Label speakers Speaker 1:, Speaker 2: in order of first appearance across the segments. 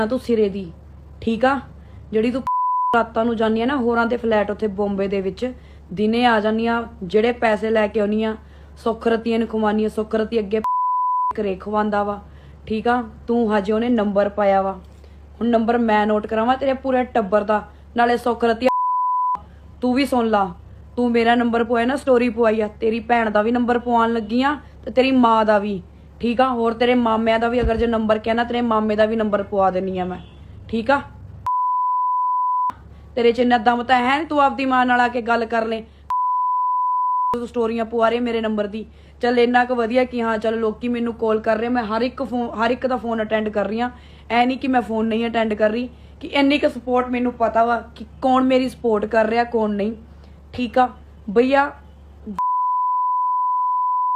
Speaker 1: ਤੂੰ ਸਿਰੇ ਦੀ, ਠੀਕ ਆ? ਜਿਹੜੀ ਤੂੰ ਰਾਤਾਂ ਨੂੰ ਜਾਂਦੀ ਆ ਨਾ, ਹੋਰਾਂ ਦੇ ਫਲੈਟ ਉੱਥੇ ਬੰਬੇ ਦੇ ਵਿੱਚ, ਦਿਨੇ ਆ ਜਾਂਦੀ ਆ, ਜਿਹੜੇ ਪੈਸੇ ਲੈ ਕੇ ਆਉਣੀ ਆ ਸੁਖਰਤੀਆਂ ਨੂੰ ਖਵਾਨੀ ਆ ਸੁਖਰਤੀ ਅੱਗੇ ਘਰੇ ਖਵਾਉਂਦਾ ਵਾ, ਠੀਕ ਆ? ਤੂੰ ਹਜੇ ਉਹਨੇ ਨੰਬਰ ਪਾਇਆ ਵਾ। ਹੁਣ ਨੰਬਰ ਮੈਂ ਨੋਟ ਕਰਾਵਾਂ, ਤੇਰੇ ਪੂਰੇ ਟੱਬਰ ਦਾ, ਨਾਲੇ ਸੁਖਰਤੀ ਤੂੰ ਵੀ ਸੁਣ ਲਾ। ਤੂੰ ਮੇਰਾ ਨੰਬਰ ਪਵਾਇਆ ਨਾ ਸਟੋਰੀ ਪਵਾਈ ਆ। ਤੇਰੀ ਭੈਣ ਦਾ ਵੀ ਨੰਬਰ ਪਵਾਉਣ ਲੱਗੀ ਆ, ਤੇ ਤੇਰੀ ਮਾਂ ਦਾ ਵੀ। ਠੀਕ ਆ? ਹੋਰ ਤੇਰੇ ਮਾਮਿਆਂ ਦਾ ਵੀ ਅਗਰ ਜੇ ਨੰਬਰ ਕਹਿਣਾ ਤੇਰੇ ਮਾਮੇ ਦਾ ਵੀ ਨੰਬਰ ਪਵਾ ਦੇਣੀ ਆ ਮੈਂ। ਠੀਕ ਆ? ਤੇਰੇ ਚ ਇੰਨਾ ਦਮ ਤਾਂ ਹੈ ਨਹੀਂ ਤੂੰ ਆਪਦੀ ਮਾਂ ਨਾਲ ਆ ਕੇ ਗੱਲ ਕਰ ਲੈ। ਤੂੰ ਸਟੋਰੀਆਂ ਪਵਾ ਰਹੇ ਮੇਰੇ ਨੰਬਰ ਦੀ। ਚੱਲ ਇੰਨਾ ਕੁ ਵਧੀਆ ਕਿ ਹਾਂ, ਚੱਲ ਲੋਕੀ ਮੈਨੂੰ ਕਾਲ ਕਰ ਰਹੇ ਮੈਂ ਹਰ ਇੱਕ ਫੋਨ ਹਰ ਇੱਕ ਦਾ ਫੋਨ ਅਟੈਂਡ ਕਰ ਰਹੀ ਆ। ਐ ਨਹੀਂ ਕਿ ਮੈਂ ਫੋਨ ਨਹੀਂ ਅਟੈਂਡ ਕਰ ਰਹੀ। ਕਿ ਇੰਨੀ ਕੁ ਸਪੋਰਟ ਮੈਨੂੰ ਪਤਾ ਵਾ ਕਿ ਕੌਣ ਮੇਰੀ ਸਪੋਰਟ ਕਰ ਰਿਹਾ, ਕੌਣ ਨਹੀਂ। ਠੀਕ ਆ? ਭਈਆ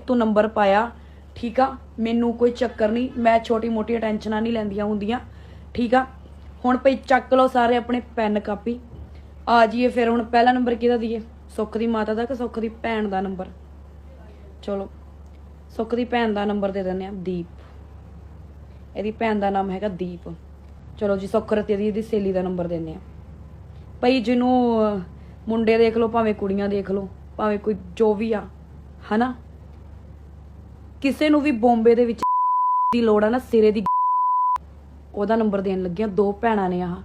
Speaker 1: ਤੂੰ ਨੰਬਰ ਪਾਇਆ। ਠੀਕ ਆ? ਮੈਨੂੰ ਕੋਈ ਚੱਕਰ ਨਹੀਂ, ਮੈਂ ਛੋਟੀ ਮੋਟੀ ਟੈਨਸ਼ਨਾਂ ਨਹੀਂ ਲੈਂਦੀਆਂ ਹੁੰਦੀਆਂ, ਠੀਕ ਆ? ਹੁਣ ਭਈ ਚੱਕ ਲਓ ਸਾਰੇ ਆਪਣੇ ਪੈਨ ਕਾਪੀ ਆ ਜਾਈਏ ਫਿਰ ਹੁਣ ਪਹਿਲਾ ਨੰਬਰ ਕਿਹਦਾ ਦਈਏ ਸੁੱਖ ਦੀ ਮਾਤਾ ਦਾ ਕਿ ਸੁੱਖ ਦੀ ਭੈਣ ਦਾ ਨੰਬਰ ਚਲੋ, ਸੁੱਖ ਦੀ ਭੈਣ ਦਾ ਨੰਬਰ ਦੇ ਦਿੰਦੇ ਆ, ਦੀਪ। ਇਹਦੀ ਭੈਣ ਦਾ ਨਾਮ ਹੈਗਾ ਦੀਪ। ਚਲੋ ਜੀ ਸੁੱਖਰਤੀ ਦੀ ਇਹਦੀ ਸਹੇਲੀ ਦਾ ਨੰਬਰ ਦਿੰਦੇ ਆ। ਭਈ ਜਿਹਨੂੰ ਮੁੰਡੇ ਦੇਖ ਲਓ, ਭਾਵੇਂ ਕੁੜੀਆਂ ਦੇਖ ਲਓ, ਭਾਵੇਂ ਕੋਈ ਜੋ ਵੀ ਆ, ਹਨਾ? ਕਿਸੇ ਨੂੰ ਵੀ ਬੰਬੇ ਦੇ ਵਿੱਚ ਦੀ ਲੋੜ ਆ ਨਾ, ਸਿਰੇ ਦੀ ਉਹਦਾ ਨੰਬਰ ਦੇਣ ਲੱਗਿਆ ਦੋ ਭੈਣਾਂ ਨੇ ਆਹ।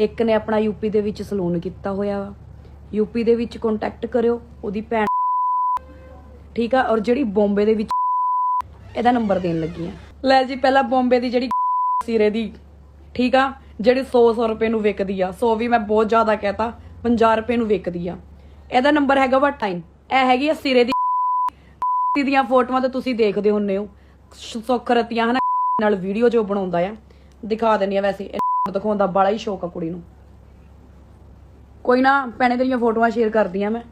Speaker 1: ਇੱਕ ਨੇ ਆਪਣਾ ਯੂਪੀ ਦੇ ਵਿੱਚ ਸਲੂਨ ਕੀਤਾ ਹੋਇਆ ਵਾ। ਯੂਪੀ ਦੇ ਵਿੱਚ ਕੰਟੈਕਟ ਕਰਿਓ, ਉਹਦੀ ਭੈਣ ਠੀਕ ਆ, ਔਰ ਜਿਹੜੀ ਬੰਬੇ ਦੇ ਵਿੱਚ ਇਹਦਾ ਨੰਬਰ ਦੇਣ ਲੱਗੀ ਲੈ ਜੀ, ਪਹਿਲਾਂ ਬੰਬੇ ਦੀ ਜਿਹੜੀ ਸਿਰੇ ਦੀ, ਠੀਕ ਆ, ਜਿਹੜੀ 100 100 ਰੁਪਏ ਨੂੰ ਵਿਕਦੀ ਆ 100 ਵੀ ਮੈਂ ਬਹੁਤ ਜ਼ਿਆਦਾ ਕਹਤਾ 50 ਰੁਪਏ ਨੂੰ ਵਿਕਦੀ ਆ। ਇਹਦਾ ਨੰਬਰ ਹੈਗਾ ਵਾ ਟਾਈਮ। ਇਹ ਹੈਗੀ ਆ ਸਿਰੇ ਦੀ ਦੀਆਂ ਫੋਟੋਆਂ ਤੇ ਤੁਸੀਂ ਦੇਖਦੇ ਹੁੰਨੇ ਹੋ। ਸ਼- ਸੁੱਖ ਰਤੀਆਂ ਹਨਾ, ਨਾਲ ਵੀਡੀਓ ਜੋ ਬਣਾਉਂਦਾ ਆ। ਦਿਖਾ ਦਿੰਨੀ ਆ ਵੈਸੇ, ਇਹ ਦਿਖਾਉਂਦਾ ਬੜਾ ਹੀ ਸ਼ੌਕ ਆ ਕੁੜੀ ਨੂੰ। ਕੋਈ ਨਾ, ਭੈਣੇ ਤੇਰੀਆਂ ਫੋਟੋਆਂ ਸ਼ੇਅਰ ਕਰਦੀਆਂ ਮੈਂ।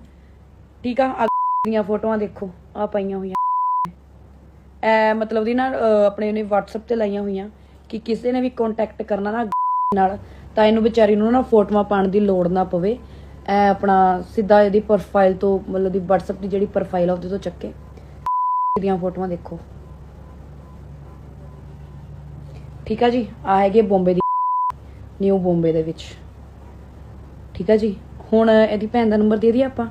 Speaker 1: ਠੀਕ ਆ ਦੀਆਂ ਫੋਟੋਆਂ ਦੇਖੋ ਆ ਪਾਈਆਂ ਹੋਈਆਂ। ਐ ਮਤਲਬ ਦੀ ਨਾ ਆਪਣੇ ਨੇ WhatsApp ਤੇ ਲਾਈਆਂ ਹੋਈਆਂ ਕਿ ਕਿਸੇ ਨੇ ਵੀ ਕੰਟੈਕਟ ਕਰਨਾ ਨਾ ਨਾਲ, ਤਾਂ ਇਹਨੂੰ ਵਿਚਾਰੀ ਨੂੰ ਨਾ ਫੋਟੋਆਂ ਪਾਉਣ ਦੀ ਲੋੜ ਨਾ ਪਵੇ। ਐ ਆਪਣਾ ਸਿੱਧਾ ਇਹਦੀ ਪ੍ਰੋਫਾਈਲ ਤੋਂ, ਮਤਲਬ ਦੀ WhatsApp ਦੀ ਜਿਹੜੀ ਪ੍ਰੋਫਾਈਲ ਆ ਉਹਦੇ ਤੋਂ ਚੱਕੇ। ਦੀਆਂ ਫੋਟੋਆਂ ਦੇਖੋ। ਠੀਕ ਆ ਜੀ? ਆ ਹੈਗੇ ਬੰਬੇ ਦੀ ਨਿਊ ਬੰਬੇ ਦੇ ਵਿੱਚ। ਠੀਕ ਆ ਜੀ? ਹੁਣ ਇਹਦੀ ਭੈਣ ਦਾ ਨੰਬਰ ਦੇ ਦਈਏ ਆਪਾਂ।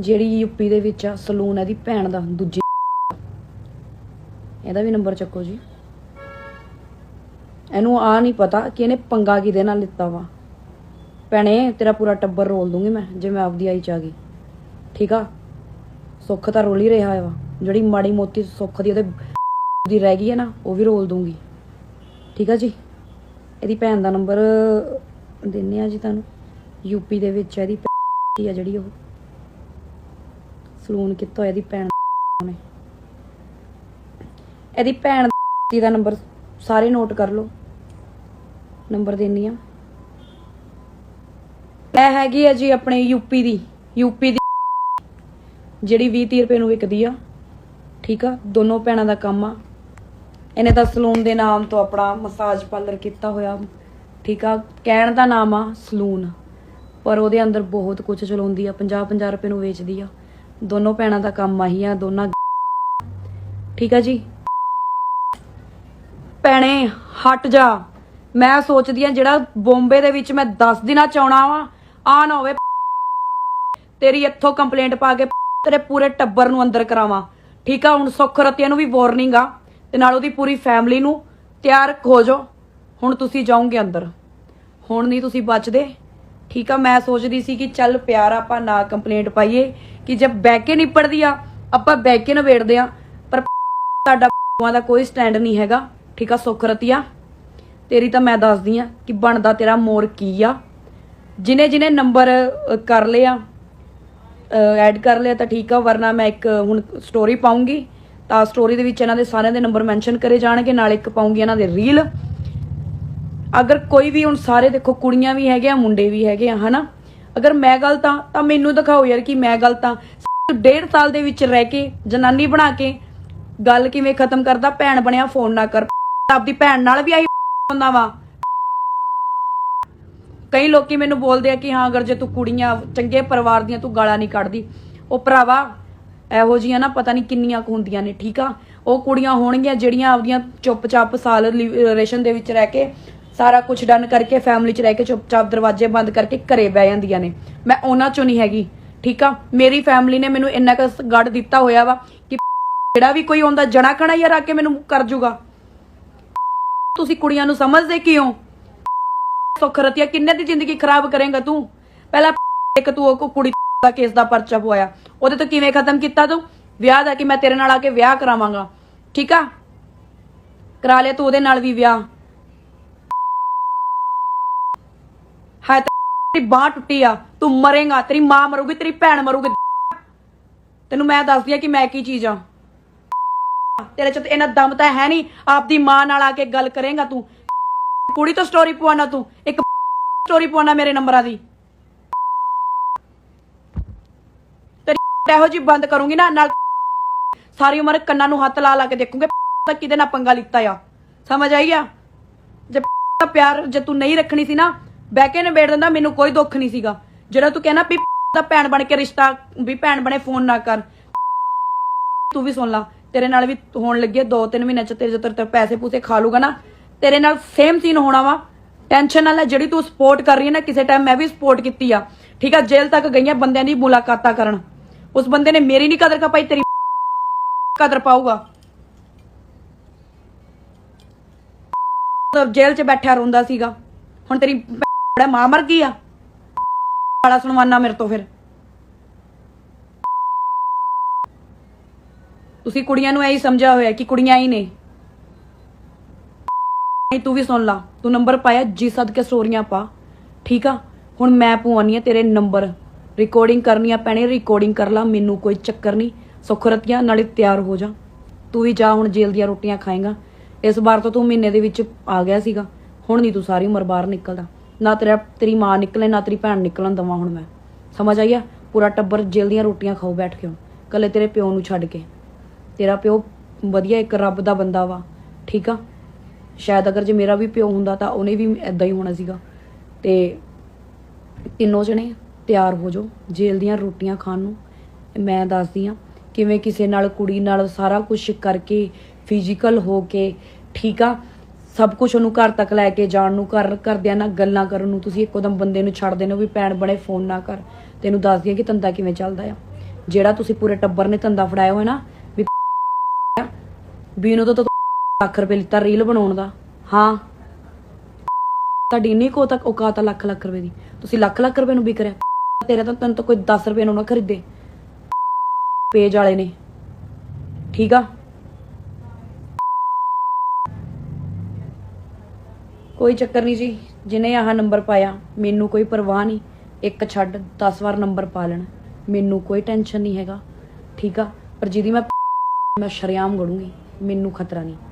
Speaker 1: ਜਿਹੜੀ ਯੂਪੀ ਦੇ ਵਿੱਚ ਆ, ਸਲੂਨ ਇਹਦੀ ਭੈਣ ਦਾ, ਦੂਜੀ। ਇਹਦਾ ਵੀ ਨੰਬਰ ਚੱਕੋ ਜੀ। ਇਹਨੂੰ ਆ ਨਹੀਂ ਪਤਾ ਕਿ ਇਹਨੇ ਪੰਗਾ ਕਿਹਦੇ ਨਾਲ ਲਿੱਤਾ ਵਾ। ਭੈਣੇ, ਤੇਰਾ ਪੂਰਾ ਟੱਬਰ ਰੋਲ ਦੂੰਗੀ ਮੈਂ, ਜੇ ਮੈਂ ਆਪਦੀ ਆਈ ਚ ਆ ਗਈ। ਠੀਕ ਆ? ਸੁੱਖ ਤਾਂ ਰੋਲ ਹੀ ਰਿਹਾ ਵਾ। ਜਿਹੜੀ ਮਾੜੀ ਮੋਤੀ ਸੁੱਖ ਦੀ ਉਹਦੇ ਦੀ ਰਹਿ ਗਈ ਹੈ ਨਾ, ਉਹ ਵੀ ਰੋਲ ਦੂੰਗੀ। ਠੀਕ ਆ ਜੀ? ਇਹਦੀ ਭੈਣ ਦਾ ਨੰਬਰ ਦਿੰਨੇ ਆ ਜੀ ਤੁਹਾਨੂੰ। ਯੂਪੀ ਦੇ ਵਿੱਚ ਇਹਦੀ ਭੈਣ ਆ ਜਿਹੜੀ ਉਹ। ਸਲੂਨ ਕੀਤਾ ਇਹਦੀ ਭੈਣ ਨੇ ਇਹਦੀ ਭੈਣ ਦਾ ਨੰਬਰ ਸਾਰੇ ਨੋਟ ਕਰ ਲਓ। ਨੰਬਰ ਦੇਣੀ ਆ। ਇਹ ਹੈਗੀ ਆ ਜੀ ਆਪਣੇ ਯੂਪੀ ਦੀ। ਯੂਪੀ ਦੀ ਜਿਹੜੀ 20 30 ਰੁਪਏ ਨੂੰ ਵਿਕਦੀ ਆ। ਠੀਕ ਆ? ਦੋਨੋਂ ਭੈਣਾਂ ਦਾ ਕੰਮ ਆ। ਇਹਨੇ ਤਾਂ ਸਲੂਨ ਦੇ ਨਾਮ ਤੋਂ ਆਪਣਾ ਮਸਾਜ ਪਾਰਲਰ ਕੀਤਾ ਹੋਇਆ। ਠੀਕ ਆ? ਕਹਿਣ ਦਾ ਨਾਮ ਆ ਸਲੂਨ। ਪਰ ਉਹਦੇ ਅੰਦਰ ਬਹੁਤ ਕੁਝ ਚਲਾਉਂਦੀ ਆ 50 50 ਰੁਪਏ ਨੂੰ ਵੇਚਦੀ ਆ। ਦੋਨੋਂ ਭੈਣਾਂ ਦਾ ਕੰਮ ਆਹੀ ਆ, ਦੋਨਾਂ ਠੀਕ ਆ ਜੀ? ਭੈਣੇ, ਹਟ ਜਾ। ਮੈਂ ਸੋਚਦੀ ਆ ਜਿਹੜਾ ਬੰਬੇ ਦੇ ਵਿੱਚ ਮੈਂ 10 ਦਿਨਾਂ ਚ ਆਉਣਾ ਵਾ, ਆ ਨਾ ਹੋਵੇ, ਤੇਰੀ ਇੱਥੋਂ ਕੰਪਲੇਂਟ ਪਾ ਕੇ ਤੇਰੇ ਪੂਰੇ ਟੱਬਰ ਨੂੰ ਅੰਦਰ ਕਰਾਵਾਂ। ਠੀਕ ਆ ਹੁਣ ਸੁੱਖ ਰਤੀਆਂ ਨੂੰ ਵੀ ਵਾਰਨਿੰਗ ਆ ਤੇ ਨਾਲ ਉਹਦੀ ਪੂਰੀ ਫੈਮਿਲੀ ਨੂੰ ਤਿਆਰ ਹੋ ਜਾਓ। ਹੁਣ ਤੁਸੀਂ ਜਾਓਗੇ ਅੰਦਰ। ਹੁਣ ਨਹੀਂ ਤੁਸੀਂ ਬਚਦੇ। ਠੀਕ ਆ ਮੈਂ ਸੋਚਦੀ ਸੀ ਕਿ ਚੱਲ ਪਿਆਰ ਆਪਾਂ ਨਾ ਕੰਪਲੇਂਟ ਪਾਈਏ ਕਿ ਜੇ ਬਹਿ ਕੇ ਨਿਪੜਦੀ ਆ ਆਪਾਂ ਬਹਿ ਕੇ ਨਵੇੜਦੇ ਆ ਪਰ ਸਾਡਾ ਦਾ ਕੋਈ ਸਟੈਂਡ ਨਹੀਂ ਹੈਗਾ। ਠੀਕ ਆ ਸੁੱਖ ਰਤੀਆ ਤੇਰੀ ਤਾਂ ਮੈਂ ਦੱਸਦੀ ਆ ਕਿ ਬਣਦਾ ਤੇਰਾ ਮੋਰ ਕੀ ਆ। ਜਿਨੇ ਜਿਨੇ ਨੰਬਰ ਅ, ਕਰ ਲਿਆ ਐਡ ਕਰ ਲਿਆ ਤਾਂ ਠੀਕ ਆ, ਵਰਨਾ ਮੈਂ ਇੱਕ ਹੁਣ ਸਟੋਰੀ ਪਾਉਂਗੀ। ਤਾਂ ਸਟੋਰੀ ਦੇ ਵਿੱਚ ਇਹਨਾਂ ਦੇ ਸਾਰਿਆਂ ਦੇ ਨੰਬਰ ਮੈਂਸ਼ਨ ਕਰੇ ਜਾਣਗੇ, ਨਾਲ ਇੱਕ ਪਾਉਂਗੀ ਇਹਨਾਂ ਦੇ ਰੀਲ ਅਗਰ ਕੋਈ ਵੀ ਹੁਣ ਸਾਰੇ ਦੇਖੋ, ਕੁੜੀਆਂ ਵੀ ਹੈਗੇ ਆ ਮੁੰਡੇ ਵੀ ਹੈਗੇ ਆ, ਹਨਾ? ਅਗਰ ਮੈਂ ਗਲਤ ਆ ਤਾਂ ਮੈਨੂੰ ਦਿਖਾਓ ਯਾਰ ਕਿ ਮੈਂ ਗਲਤ ਆ ਡੇਢ ਸਾਲ ਦੇ ਵਿੱਚ ਰਹਿ ਕੇ, ਜਨਾਨੀ ਬਣਾ ਕੇ ਗੱਲ ਕਿਵੇਂ ਖਤਮ ਕਰਦਾ, ਭੈਣ ਬਣਿਆ ਫੋਨ ਨਾ ਕਰ। ਆਪਦੀ ਭੈਣ ਨਾਲ ਵੀ ਆਈ ਹੁੰਦਾ ਵਾ। ਕਈ ਲੋਕੀ ਮੈਨੂੰ ਬੋਲਦੇ ਆ ਕਿ ਹਾਂ, ਅਗਰ ਜੇ ਤੂੰ ਕੁੜੀਆਂ, ਚੰਗੇ ਪਰਿਵਾਰ ਦੀਆਂ ਤੂੰ ਗਾਲਾਂ ਨਹੀਂ ਕੱਢਦੀ। ਉਹ ਭਰਾਵਾ, ਇਹੋ ਜੀਆਂ ਨਾ ਪਤਾ ਨਹੀਂ ਕਿੰਨੀਆਂ ਕੁ ਹੁੰਦੀਆਂ ਨੇ, ਠੀਕ ਆ? ਉਹ ਕੁੜੀਆਂ ਹੋਣਗੀਆਂ ਜਿਹੜੀਆਂ ਆਪਦੀਆਂ ਚੁੱਪਚਾਪ ਸਾਲ ਰਿਲੇਸ਼ਨ ਦੇ ਵਿੱਚ ਰਹਿ ਕੇ ਸਾਰਾ ਕੁਝ ਡਨ ਕਰਕੇ ਫੈਮਿਲੀ 'ਚ ਰਹਿ ਕੇ ਚੁੱਪਚਾਪ ਦਰਵਾਜ਼ੇ ਬੰਦ ਕਰਕੇ ਘਰੇ ਬਹਿ ਜਾਂਦੀਆਂ ਨੇ। ਮੈਂ ਉਹਨਾਂ 'ਚੋਂ ਨਹੀਂ ਹੈਗੀ, ਠੀਕ ਆ? ਮੇਰੀ ਫੈਮਿਲੀ ਨੇ ਮੈਨੂੰ ਇੰਨਾ ਕੁ ਗੜ ਦਿੱਤਾ ਹੋਇਆ ਵਾ ਕਿ ਜਿਹੜਾ ਵੀ ਕੋਈ ਆਉਂਦਾ ਜਣਾ ਕਣਾ ਯਾਰ ਆ ਕੇ ਮੈਨੂੰ ਕਰ ਜੂਗਾ। ਤੁਸੀਂ ਕੁੜੀਆਂ ਨੂੰ ਸਮਝਦੇ ਕਿਉਂ? ਸੁੱਖ ਰਤੀਆ, ਕਿੰਨੇ ਦੀ ਜ਼ਿੰਦਗੀ ਖਰਾਬ ਕਰੇਗਾ ਤੂੰ? ਪਹਿਲਾਂ ਇੱਕ ਤੂੰ, ਉਹ ਕੁੜੀ ਦਾ ਕੇਸ ਦਾ ਪਰਚਾ ਪਵਾਇਆ। ਉਹਦੇ ਤੋਂ ਕਿਵੇਂ ਖਤਮ ਕੀਤਾ ਤੂੰ? ਵਿਆਹ ਦਾ ਕਿ ਮੈਂ ਤੇਰੇ ਨਾਲ ਆ ਕੇ ਵਿਆਹ ਕਰਾਵਾਂਗਾ? ਠੀਕ ਆ? ਕਰਾ ਲਿਆ ਤੂੰ ਉਹਦੇ ਨਾਲ ਵੀ ਵਿਆਹ। ਹੈ ਤੇਰੀ ਬਾਹ ਟੁੱਟੀ ਆ। ਤੂੰ ਮਰੇਗਾ, ਤੇਰੀ ਮਾਂ ਮਰੂਗੀ, ਤੇਰੀ ਭੈਣ ਮਰੂਗੀ। ਤੈਨੂੰ ਮੈਂ ਦੱਸਦੀ ਆ ਕਿ ਮੈਂ ਕੀ ਚੀਜ਼ ਆ। ਤੇਰੇ ਚ ਇਹਨਾਂ ਦਮ ਤਾਂ ਹੈ ਨਹੀਂ। ਆਪਦੀ ਮਾਂ ਨਾਲ ਆ ਕੇ ਗੱਲ ਕਰੇਗਾ ਤੂੰ। ਕੁੜੀ ਤੋਂ ਸਟੋਰੀ ਪਵਾਣਾ ਤੂੰ, ਇੱਕ ਸਟੋਰੀ ਪਵਾਣਾ ਮੇਰੇ ਨੰਬਰਾਂ ਦੀ। ਤੇਰੀ ਇਹੋ ਜੀ ਬੰਦ ਕਰੂੰਗੀ ਨਾ, ਨਾਲ ਸਾਰੀ ਉਮਰ ਕੰਨਾਂ ਨੂੰ ਹੱਥ ਲਾ ਲਾ ਕੇ ਦੇਖੂਗੇ ਤਾਂ ਕਿਹਦੇ ਨਾਲ ਪੰਗਾ ਲਿੱਤਾ ਆ। ਸਮਝ ਆਈ ਆ? ਜੇ ਪਿਆਰ ਜੇ ਤੂੰ ਨਹੀਂ ਰੱਖਣੀ ਸੀ ਨਾ, ਬਹਿ ਕੇ ਨਿਬੇੜ ਦਿੰਦਾ, ਮੈਨੂੰ ਕੋਈ ਦੁੱਖ ਨਹੀਂ ਸੀਗਾ। ਜਿਹੜਾ ਤੂੰ ਕਹਿਣਾ ਵੀ ਦਾ ਭੈਣ ਬਣ ਕੇ ਰਿਸ਼ਤਾ, ਵੀ ਭੈਣ ਬਣੇ ਫੋਨ ਨਾ ਕਰ। ਤੂੰ ਵੀ ਸੁਣ ਲਾ, ਤੇਰੇ ਨਾਲ ਵੀ ਹੋਣ ਲੱਗੇ 2-3 ਮਹੀਨੇ ਚ ਤੇਰੇ ਜਦੋਂ ਤੇਰੇ ਪੈਸੇ ਪੂਸੇ ਖਾ ਲੂਗਾ ਨਾ। ਤੇਰੇ ਨਾਲ ਸੇਮ ਸੀਨ ਹੋਣਾ ਵਾ। ਟੈਨਸ਼ਨ ਨਾਲ ਜਿਹੜੀ ਤੂੰ ਸਪੋਰਟ ਕਰ ਰਹੀ ਹੈ ਨਾ, ਕਿਸੇ ਟਾਈਮ ਮੈਂ ਵੀ ਸਪੋਰਟ ਕੀਤੀ ਆ। ਠੀਕ ਆ, ਜੇਲ੍ਹ ਤੱਕ ਗਈਆਂ ਬੰਦਿਆਂ ਦੀ ਮੁਲਾਕਾਤਾਂ ਕਰਨ। ਉਸ ਬੰਦੇ ਨੇ ਮੇਰੀ ਨਹੀਂ ਕਦਰ ਪਾਈ ਤੇਰੀ ਕਦਰ ਪਾਊਗਾ। ਜੇਲ੍ਹ 'ਚ ਬੈਠਿਆ ਰੋਂਦਾ ਸੀਗਾ। ਹੁਣ ਤੇਰੀ ਭੈਣ ਮਾਂ ਮਰ ਗਈ ਆ। ਵਾਲਾ ਸੁਣਵਾਨਾ ਮੇਰੇ ਤੋਂ ਫਿਰ। ਤੁਸੀਂ ਕੁੜੀਆਂ ਨੂੰ ਐਂ ਹੀ ਸਮਝਿਆ ਹੋਇਆ ਕਿ ਕੁੜੀਆਂ ਹੀ ਨੇ। ਨਹੀਂ, ਤੂੰ ਵੀ ਸੁਣ ਲਾ। ਤੂੰ ਨੰਬਰ ਪਾਇਆ ਜੀ ਸਦ ਕੇ ਸਟੋਰੀਆਂ ਪਾ। ਠੀਕ ਆ? ਹੁਣ ਮੈਂ ਪਵਾਉਣੀ ਆ ਤੇਰੇ ਨੰਬਰ। ਰਿਕਾਰਡਿੰਗ ਕਰਨੀ ਆ ਪੈਣੀ ਰਿਕਾਰਡਿੰਗ ਕਰ ਲਾ, ਮੈਨੂੰ ਕੋਈ ਚੱਕਰ ਨਹੀਂ। ਸੁਖਰਤੀਆਂ, ਨਾਲੇ ਤਿਆਰ ਹੋ ਜਾ। ਤੂੰ ਵੀ ਜਾ ਹੁਣ ਜੇਲ੍ਹ ਦੀਆਂ ਰੋਟੀਆਂ ਖਾਏਗਾ। ਇਸ ਵਾਰ ਤੋਂ ਤੂੰ ਮਹੀਨੇ ਦੇ ਵਿੱਚ ਆ ਗਿਆ ਸੀਗਾ। ਹੁਣ ਨਹੀਂ ਤੂੰ ਸਾਰੀ ਉਮਰ ਬਾਹਰ ਨਿਕਲਦਾ। ਨਾ ਤੇਰਾ, ਤੇਰੀ ਮਾਂ ਨਿਕਲੇ, ਨਾ ਤੇਰੀ ਭੈਣ ਨਿਕਲਣ ਦਵਾਂ ਹੁਣ ਮੈਂ। ਸਮਝ ਆਈ ਆ? ਪੂਰਾ ਟੱਬਰ ਜੇਲ੍ਹ ਦੀਆਂ ਰੋਟੀਆਂ ਖਾਓ, ਬੈਠ ਕੇ ਹੁਣ। ਕੱਲੇ ਤੇਰੇ ਪਿਓ ਨੂੰ ਛੱਡ ਕੇ। ਤੇਰਾ ਪਿਓ ਵਧੀਆ ਇੱਕ ਰੱਬ ਦਾ ਬੰਦਾ ਵਾ। ਠੀਕ ਆ? ਸ਼ਾਇਦ ਅਗਰ ਜੇ ਮੇਰਾ ਵੀ ਪਿਓ ਹੁੰਦਾ ਤਾਂ ਉਹਨੇ ਵੀ ਐਦਾਂ ਹੀ ਹੋਣਾ ਸੀਗਾ। ਤੇ ਤਿੰਨੋਂ ਜਣੇ ਤਿਆਰ ਹੋ ਜਾਓ, ਜੇਲ੍ਹ ਦੀਆਂ ਰੋਟੀਆਂ ਖਾਣ ਨੂੰ। ਮੈਂ ਦੱਸਦੀ ਆ ਕਿਵੇਂ ਕਿਸੇ ਨਾਲ, ਕੁੜੀ ਨਾਲ ਸਾਰਾ ਕੁਝ ਕਰਕੇ ਫਿਜ਼ੀਕਲ ਹੋ ਕੇ, ਠੀਕ ਆ? ਸਭ ਕੁਝ ਉਹਨੂੰ ਘਰ ਤੱਕ ਲੈ ਕੇ ਜਾਣ ਨੂੰ, ਘਰ ਘਰਦਿਆਂ ਨਾਲ ਗੱਲਾਂ ਕਰਨ ਨੂੰ, ਤੁਸੀਂ ਇੱਕੋਦਮ ਬੰਦੇ ਨੂੰ ਛੱਡ ਦੇਣੋ ਵੀ ਭੈਣ ਬਣੇ ਫੋਨ ਨਾ ਕਰ। ਤੈਨੂੰ ਦੱਸਦੀ ਆ ਕਿ ਧੰਦਾ ਕਿਵੇਂ ਚੱਲਦਾ ਆ। ਜਿਹੜਾ ਤੁਸੀਂ ਪੂਰੇ ਟੱਬਰ ਨੇ ਧੰਦਾ ਫੜਾਇਆ ਹੋਇਆ ਨਾ, ਵੀ ਵੀ ਉਹਨੂੰ ਲੱਖ ਰੁਪਏ ਲਿੱਤਾ ਰੀਲ ਬਣਾਉਣ ਦਾ। ਹਾਂ। ਤੁਹਾਡੀ ਇੰਨੀ ਕੋ ਤੱਕ ਔਕਾਤ ਆ ਲੱਖ ਲੱਖ ਰੁਪਏ ਦੀ। ਤੁਸੀਂ ਲੱਖ ਲੱਖ ਰੁਪਏ ਨੂੰ ਵਿਕ ਰਿਹਾ ਤੇਰੇ ਤਾਂ ਤੈਨੂੰ ਤਾਂ ਕੋਈ 10 ਰੁਪਏ ਨੂੰ ਨਾ ਖਰੀਦੇ। ਪੇਜ ਵਾਲੇ ਨੇ। ਠੀਕ ਆ? ਕੋਈ ਚੱਕਰ ਨਹੀਂ ਜੀ। ਜਿਹਨੇ ਆਹ ਨੰਬਰ ਪਾਇਆ, ਮੈਨੂੰ ਕੋਈ ਪਰਵਾਹ ਨਹੀਂ। ਇੱਕ ਛੱਡ 10 ਵਾਰ ਨੰਬਰ ਪਾ ਲੈਣ। ਮੈਨੂੰ ਕੋਈ ਟੈਨਸ਼ਨ ਨਹੀਂ ਹੈਗਾ। ਠੀਕ ਆ? ਪਰ ਜਿਹਦੀ ਮੈਂ ਮੈਂ ਸ਼ਰਿਆਮ ਗੜੂੰਗੀ। ਮੈਨੂੰ ਖਤਰਾ ਨਹੀਂ।